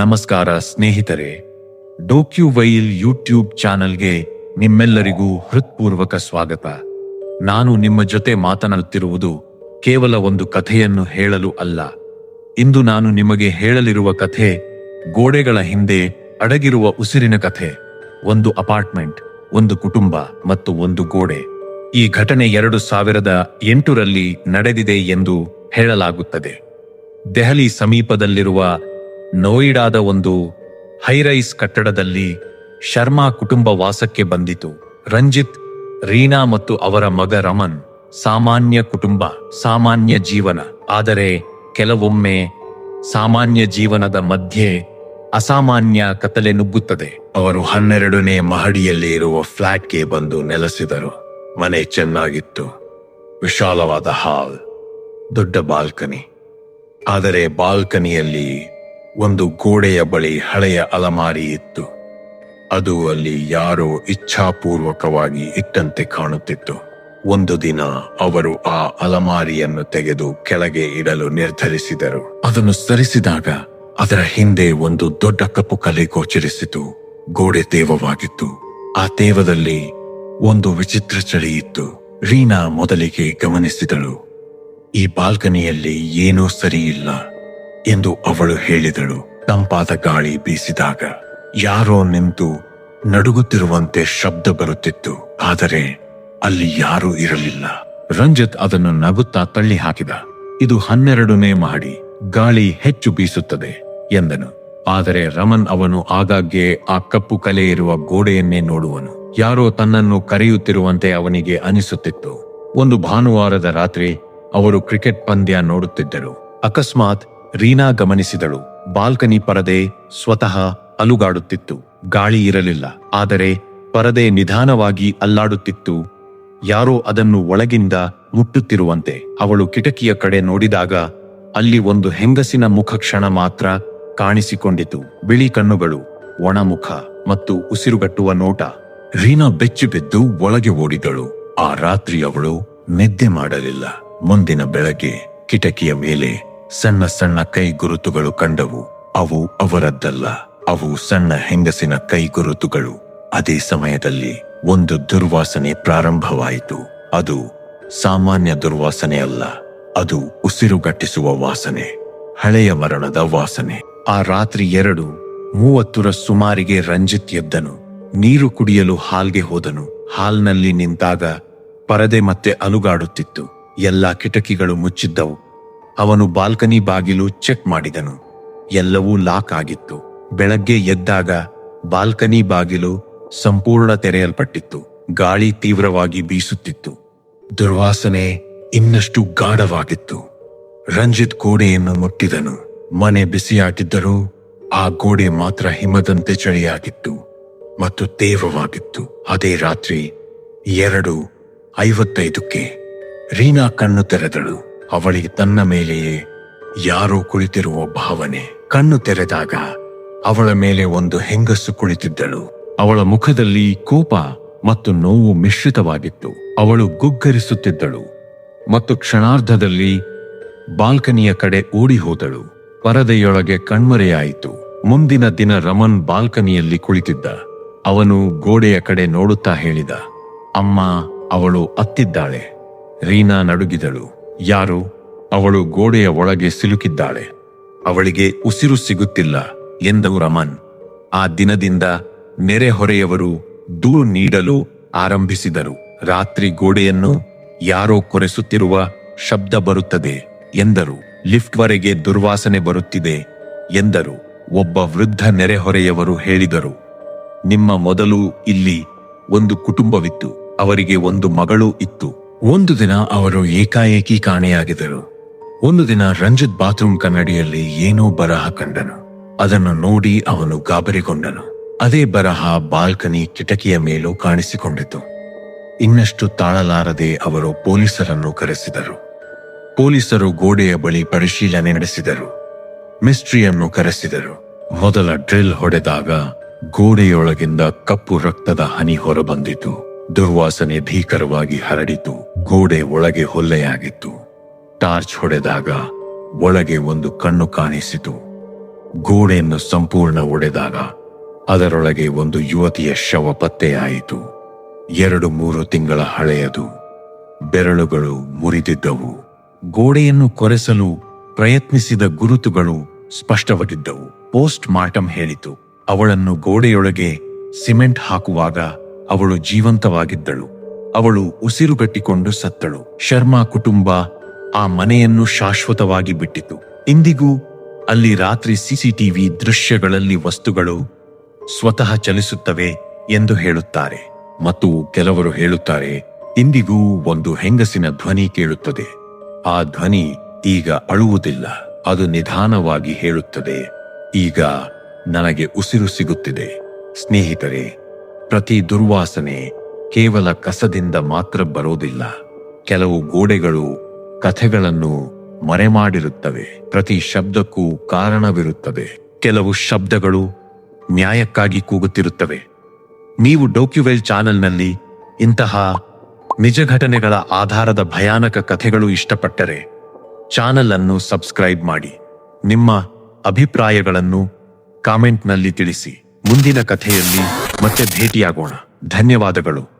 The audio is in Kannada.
ನಮಸ್ಕಾರ ಸ್ನೇಹಿತರೆ ಡೋಕ್ಯೂ ವೈಲ್ ಯೂಟ್ಯೂಬ್ ಚಾನೆಲ್ಗೆ ನಿಮ್ಮೆಲ್ಲರಿಗೂ ಹೃತ್ಪೂರ್ವಕ ಸ್ವಾಗತ. ನಾನು ನಿಮ್ಮ ಜೊತೆ ಮಾತನಾಡುತ್ತಿರುವುದು ಕೇವಲ ಒಂದು ಕಥೆಯನ್ನು ಹೇಳಲು ಅಲ್ಲ. ಇಂದು ನಾನು ನಿಮಗೆ ಹೇಳಲಿರುವ ಕಥೆ ಗೋಡೆಗಳ ಹಿಂದೆ ಅಡಗಿರುವ ಉಸಿರಿನ ಕಥೆ. ಒಂದು ಅಪಾರ್ಟ್ಮೆಂಟ್, ಒಂದು ಕುಟುಂಬ ಮತ್ತು ಒಂದು ಗೋಡೆ. ಈ ಘಟನೆ ಎರಡು ಸಾವಿರದ ಎಂಟರಲ್ಲಿ ನಡೆದಿದೆ ಎಂದು ಹೇಳಲಾಗುತ್ತದೆ. ದೆಹಲಿ ಸಮೀಪದಲ್ಲಿರುವ ನೋಯಿಡಾದ ಒಂದು ಹೈರೈಸ್ ಕಟ್ಟಡದಲ್ಲಿ ಶರ್ಮಾ ಕುಟುಂಬ ವಾಸಕ್ಕೆ ಬಂದಿತು. ರಂಜಿತ್, ರೀನಾ ಮತ್ತು ಅವರ ಮಗ ರಮನ್ ಸಾಮಾನ್ಯ ಕುಟುಂಬ, ಸಾಮಾನ್ಯ ಜೀವನ. ಆದರೆ ಕೆಲವೊಮ್ಮೆ ಸಾಮಾನ್ಯ ಜೀವನದ ಮಧ್ಯೆ ಅಸಾಮಾನ್ಯ ಕತ್ತಲೆ ನುಗ್ಗುತ್ತದೆ. ಅವರು ಹನ್ನೆರಡನೇ ಮಹಡಿಯಲ್ಲಿ ಇರುವ ಫ್ಲಾಟ್ಗೆ ಬಂದು ನೆಲೆಸಿದರು. ಮನೆ ಚೆನ್ನಾಗಿತ್ತು. ವಿಶಾಲವಾದ ಹಾಲ್, ದೊಡ್ಡ ಬಾಲ್ಕನಿ. ಆದರೆ ಬಾಲ್ಕನಿಯಲ್ಲಿ ಒಂದು ಗೋಡೆಯ ಬಳಿ ಹಳೆಯ ಅಲಮಾರಿ ಇತ್ತು. ಅದು ಅಲ್ಲಿ ಯಾರೋ ಇಚ್ಛಾಪೂರ್ವಕವಾಗಿ ಇಟ್ಟಂತೆ ಕಾಣುತ್ತಿತ್ತು. ಒಂದು ದಿನ ಅವರು ಆ ಅಲಮಾರಿಯನ್ನು ತೆಗೆದು ಕೆಳಗೆ ಇಡಲು ನಿರ್ಧರಿಸಿದರು. ಅದನ್ನು ಸರಿಸಿದಾಗ ಅದರ ಹಿಂದೆ ಒಂದು ದೊಡ್ಡ ಕಪ್ಪು ಕಲೆ ಗೋಚರಿಸಿತು. ಗೋಡೆ ತೇವವಾಗಿತ್ತು. ಆ ತೇವದಲ್ಲಿ ಒಂದು ವಿಚಿತ್ರ ಚಳಿ ಇತ್ತು. ರೀನಾ ಮೊದಲಿಗೆ ಗಮನಿಸಿದಳು. ಈ ಬಾಲ್ಕನಿಯಲ್ಲಿ ಏನೂ ಸರಿಯಿಲ್ಲ. ಎಂದು ಅವಳು ಹೇಳಿದಳು. ತಂಪಾದ ಗಾಳಿ ಬೀಸಿದಾಗ ಯಾರೋ ನಿಂತು ನಡುಗುತ್ತಿರುವಂತೆ ಶಬ್ದ ಬರುತ್ತಿತ್ತು. ಆದರೆ ಅಲ್ಲಿ ಯಾರೂ ಇರಲಿಲ್ಲ. ರಂಜಿತ್ ಅದನ್ನು ನಗುತ್ತಾ ತಳ್ಳಿ ಹಾಕಿದ. ಇದು ಹನ್ನೆರಡನೇ ಮಹಡಿ. ಗಾಳಿ ಹೆಚ್ಚು ಬೀಸುತ್ತದೆ ಎಂದನು. ಆದರೆ ರಮನ್ ಅವನು ಆಗಾಗ್ಗೆ ಆ ಕಪ್ಪು ಕಲೆ ಇರುವ ಗೋಡೆಯನ್ನೇ ನೋಡುವನು. ಯಾರೋ ತನ್ನನ್ನು ಕರೆಯುತ್ತಿರುವಂತೆ ಅವನಿಗೆ ಅನಿಸುತ್ತಿತ್ತು. ಒಂದು ಭಾನುವಾರದ ರಾತ್ರಿ ಅವರು ಕ್ರಿಕೆಟ್ ಪಂದ್ಯ ನೋಡುತ್ತಿದ್ದರು. ಅಕಸ್ಮಾತ್ ರೀನಾ ಗಮನಿಸಿದಳು. ಬಾಲ್ಕನಿ ಪರದೆ ಸ್ವತಃ ಅಲುಗಾಡುತ್ತಿತ್ತು. ಗಾಳಿ ಇರಲಿಲ್ಲ. ಆದರೆ ಪರದೆ ನಿಧಾನವಾಗಿ ಅಲ್ಲಾಡುತ್ತಿತ್ತು. ಯಾರೋ ಅದನ್ನು ಒಳಗಿಂದ ಮುಟ್ಟುತ್ತಿರುವಂತೆ. ಅವಳು ಕಿಟಕಿಯ ಕಡೆ ನೋಡಿದಾಗ ಅಲ್ಲಿ ಒಂದು ಹೆಂಗಸಿನ ಮುಖ ಕ್ಷಣ ಮಾತ್ರ ಕಾಣಿಸಿಕೊಂಡಿತು. ಬಿಳಿ ಕಣ್ಣುಗಳು, ಒಣಮುಖ ಮತ್ತು ಉಸಿರುಗಟ್ಟುವ ನೋಟ. ರೀನಾ ಬೆಚ್ಚಿ ಬಿದ್ದು ಒಳಗೆ ಓಡಿದಳು. ಆ ರಾತ್ರಿ ಅವಳು ನಿದ್ದೆ ಮಾಡಲಿಲ್ಲ. ಮುಂದಿನ ಬೆಳಗ್ಗೆ ಕಿಟಕಿಯ ಮೇಲೆ ಸಣ್ಣ ಸಣ್ಣ ಕೈ ಗುರುತುಗಳು ಕಂಡವು. ಅವು ಅವರದ್ದಲ್ಲ. ಅವು ಸಣ್ಣ ಹೆಂಗಸಿನ ಕೈ ಗುರುತುಗಳು ಅದೇ ಸಮಯದಲ್ಲಿ ಒಂದು ದುರ್ವಾಸನೆ ಪ್ರಾರಂಭವಾಯಿತು. ಅದು ಸಾಮಾನ್ಯ ದುರ್ವಾಸನೆ ಅಲ್ಲ. ಅದು ಉಸಿರುಗಟ್ಟಿಸುವ ವಾಸನೆ. ಹಳೆಯ ಮರಣದ ವಾಸನೆ. ಆ ರಾತ್ರಿ ಎರಡು, ಮೂವತ್ತರ ಸುಮಾರಿಗೆ ರಂಜಿತ್ ಎದ್ದನು. ನೀರು ಕುಡಿಯಲು ಹಾಲ್ಗೆ ಹೋದನು. ಹಾಲ್ನಲ್ಲಿ ನಿಂತಾಗ ಪರದೆ ಮತ್ತೆ ಅಲುಗಾಡುತ್ತಿತ್ತು. ಎಲ್ಲಾ ಕಿಟಕಿಗಳು ಮುಚ್ಚಿದ್ದವು. ಅವನು ಬಾಲ್ಕನಿ ಬಾಗಿಲು ಚೆಕ್ ಮಾಡಿದನು. ಎಲ್ಲವೂ ಲಾಕ್ ಆಗಿತ್ತು. ಬೆಳಗ್ಗೆ ಎದ್ದಾಗ ಬಾಲ್ಕನಿ ಬಾಗಿಲು ಸಂಪೂರ್ಣ ತೆರೆಯಲ್ಪಟ್ಟಿತ್ತು. ಗಾಳಿ ತೀವ್ರವಾಗಿ ಬೀಸುತ್ತಿತ್ತು. ದುರ್ವಾಸನೆ ಇನ್ನಷ್ಟು ಗಾಢವಾಗಿತ್ತು. ರಂಜಿತ್ ಗೋಡೆಯನ್ನು ಮುಟ್ಟಿದನು. ಮನೆ ಬಿಸಿಯಾಟಿದ್ದರೂ ಆ ಗೋಡೆ ಮಾತ್ರ ಹಿಮದಂತೆ ಚಳಿಯಾಗಿತ್ತು ಮತ್ತು ತೇವವಾಗಿತ್ತು. ಅದೇ ರಾತ್ರಿ ಎರಡು ಐವತ್ತೈದಕ್ಕೆ ರೀನಾ ಕಣ್ಣು ತೆರೆದಳು. ಅವಳಿಗೆ ತನ್ನ ಮೇಲೆಯೇ ಯಾರೋ ಕುಳಿತಿರುವ ಭಾವನೆ. ಕಣ್ಣು ತೆರೆದಾಗ ಅವಳ ಮೇಲೆ ಒಂದು ಹೆಂಗಸು ಕುಳಿತಿದ್ದಳು. ಅವಳ ಮುಖದಲ್ಲಿ ಕೋಪ ಮತ್ತು ನೋವು ಮಿಶ್ರಿತವಾಗಿತ್ತು. ಅವಳು ಗುಗ್ಗರಿಸುತ್ತಿದ್ದಳು ಮತ್ತು ಕ್ಷಣಾರ್ಧದಲ್ಲಿ ಬಾಲ್ಕನಿಯ ಕಡೆ ಓಡಿ ಹೋದಳು ಪರದೆಯೊಳಗೆ ಕಣ್ಮರೆಯಾಯಿತು. ಮುಂದಿನ ದಿನ ರಮನ್ ಬಾಲ್ಕನಿಯಲ್ಲಿ ಕುಳಿತಿದ್ದ. ಅವನು ಗೋಡೆಯ ಕಡೆ ನೋಡುತ್ತಾ ಹೇಳಿದ, ಅಮ್ಮ, ಅವಳು ಅತ್ತಿದ್ದಾಳೆ. ರೀನಾ ನಡುಗಿದಳು. ಯಾರು ಅವಳು ಗೋಡೆಯ ಒಳಗೆ ಸಿಲುಕಿದ್ದಾಳೆ? ಅವಳಿಗೆ ಉಸಿರು ಸಿಗುತ್ತಿಲ್ಲ ಎಂದವು ರಮನ್. ಆ ದಿನದಿಂದ ನೆರೆಹೊರೆಯವರು ದೂರು ನೀಡಲು ಆರಂಭಿಸಿದರು. ರಾತ್ರಿ ಗೋಡೆಯನ್ನು ಯಾರೋ ಕೊರೆಸುತ್ತಿರುವ ಶಬ್ದ ಬರುತ್ತದೆ ಎಂದರು. ಲಿಫ್ಟ್ವರೆಗೆ ದುರ್ವಾಸನೆ ಬರುತ್ತಿದೆ ಎಂದರು. ಒಬ್ಬ ವೃದ್ಧ ನೆರೆಹೊರೆಯವರು ಹೇಳಿದರು, ನಿಮ್ಮ ಮೊದಲು ಇಲ್ಲಿ ಒಂದು ಕುಟುಂಬವಿತ್ತು, ಅವರಿಗೆ ಒಂದು ಮಗಳು ಇತ್ತು. ಒಂದು ದಿನ ಅವರು ಏಕಾಏಕಿ ಕಾಣೆಯಾಗಿದ್ದರು. ಒಂದು ದಿನ ರಂಜಿತ್ ಬಾತ್ರೂಮ್ ಕನ್ನಡಿಯಲ್ಲಿ ಏನೋ ಬರಹ ಕಂಡನು. ಅದನ್ನು ನೋಡಿ ಅವನು ಗಾಬರಿಗೊಂಡನು. ಅದೇ ಬರಹ ಬಾಲ್ಕನಿ ಕಿಟಕಿಯ ಮೇಲೂ ಕಾಣಿಸಿಕೊಂಡಿತು. ಇನ್ನಷ್ಟು ತಾಳಲಾರದೆ ಅವರು ಪೊಲೀಸರನ್ನು ಕರೆಸಿದರು. ಪೊಲೀಸರು ಗೋಡೆಯ ಬಳಿ ಪರಿಶೀಲನೆ ನಡೆಸಿದರು. ಮಿಸ್ಟ್ರಿಯನ್ನು ಕರೆಸಿದರು. ಮೊದಲ ಡ್ರಿಲ್ ಹೊಡೆದಾಗ ಗೋಡೆಯೊಳಗಿಂದ ಕಪ್ಪು ರಕ್ತದ ಹನಿ ಹೊರಬಂದಿತು. ದುರ್ವಾಸನೆ ಭೀಕರವಾಗಿ ಹರಡಿತು. ಗೋಡೆ ಒಳಗೆ ಹೊಲ್ಲೆಯಾಗಿತ್ತು. ಟಾರ್ಚ್ ಹೊಡೆದಾಗ ಒಳಗೆ ಒಂದು ಕಣ್ಣು ಕಾಣಿಸಿತು. ಗೋಡೆಯನ್ನು ಸಂಪೂರ್ಣ ಒಡೆದಾಗ ಅದರೊಳಗೆ ಒಂದು ಯುವತಿಯ ಶವ ಪತ್ತೆಯಾಯಿತು ಎರಡು ಮೂರು ತಿಂಗಳ ಹಳೆಯದು. ಬೆರಳುಗಳು ಮುರಿದಿದ್ದವು. ಗೋಡೆಯನ್ನು ಕೊರೆಸಲು ಪ್ರಯತ್ನಿಸಿದ ಗುರುತುಗಳು ಸ್ಪಷ್ಟವಾಗಿದ್ದವು. ಪೋಸ್ಟ್ ಮಾರ್ಟಮ್ ಹೇಳಿತು, ಅವಳನ್ನು ಗೋಡೆಯೊಳಗೆ ಸಿಮೆಂಟ್ ಹಾಕುವಾಗ ಅವಳು ಜೀವಂತವಾಗಿದ್ದಳು. ಅವಳು ಉಸಿರುಗಟ್ಟಿಕೊಂಡು ಸತ್ತಳು. ಶರ್ಮಾ ಕುಟುಂಬ ಆ ಮನೆಯನ್ನು ಶಾಶ್ವತವಾಗಿ ಬಿಟ್ಟಿತು. ಇಂದಿಗೂ ಅಲ್ಲಿ ರಾತ್ರಿ ಸಿಸಿಟಿವಿ ದೃಶ್ಯಗಳಲ್ಲಿ ವಸ್ತುಗಳು ಸ್ವತಃ ಚಲಿಸುತ್ತವೆ ಎಂದು ಹೇಳುತ್ತಾರೆ. ಮತ್ತು ಕೆಲವರು ಹೇಳುತ್ತಾರೆ, ಇಂದಿಗೂ ಒಂದು ಹೆಂಗಸಿನ ಧ್ವನಿ ಕೇಳುತ್ತದೆ. ಆ ಧ್ವನಿ ಈಗ ಅಳುವುದಿಲ್ಲ, ಅದು ನಿಧಾನವಾಗಿ ಹೇಳುತ್ತದೆ. ಈಗ ನನಗೆ ಉಸಿರು ಸಿಗುತ್ತಿದೆ. ಸ್ನೇಹಿತರೆ, ಪ್ರತಿ ದುರ್ವಾಸನೆ ಕೇವಲ ಕಸದಿಂದ ಮಾತ್ರ ಬರೋದಿಲ್ಲ. ಕೆಲವು ಗೋಡೆಗಳು ಕಥೆಗಳನ್ನು ಮರೆಮಾಡಿರುತ್ತವೆ. ಪ್ರತಿ ಶಬ್ದಕ್ಕೂ ಕಾರಣವಿರುತ್ತದೆ. ಕೆಲವು ಶಬ್ದಗಳು ನ್ಯಾಯಕ್ಕಾಗಿ ಕೂಗುತ್ತಿರುತ್ತವೆ. ನೀವು ಡೋಕ್ಯುವೆಲ್ ಚಾನೆಲ್ನಲ್ಲಿ ಇಂತಹ ನಿಜ ಘಟನೆಗಳ ಆಧಾರದ ಭಯಾನಕ ಕಥೆಗಳು ಇಷ್ಟಪಟ್ಟರೆ ಚಾನೆಲ್ ಅನ್ನು ಸಬ್ಸ್ಕ್ರೈಬ್ ಮಾಡಿ. ನಿಮ್ಮ ಅಭಿಪ್ರಾಯಗಳನ್ನು ಕಾಮೆಂಟ್ನಲ್ಲಿ ತಿಳಿಸಿ. ಮುಂದಿನ ಕಥೆಯಲ್ಲಿ ಮತ್ತೆ ಭೇಟಿಯಾಗೋಣ. ಧನ್ಯವಾದಗಳು.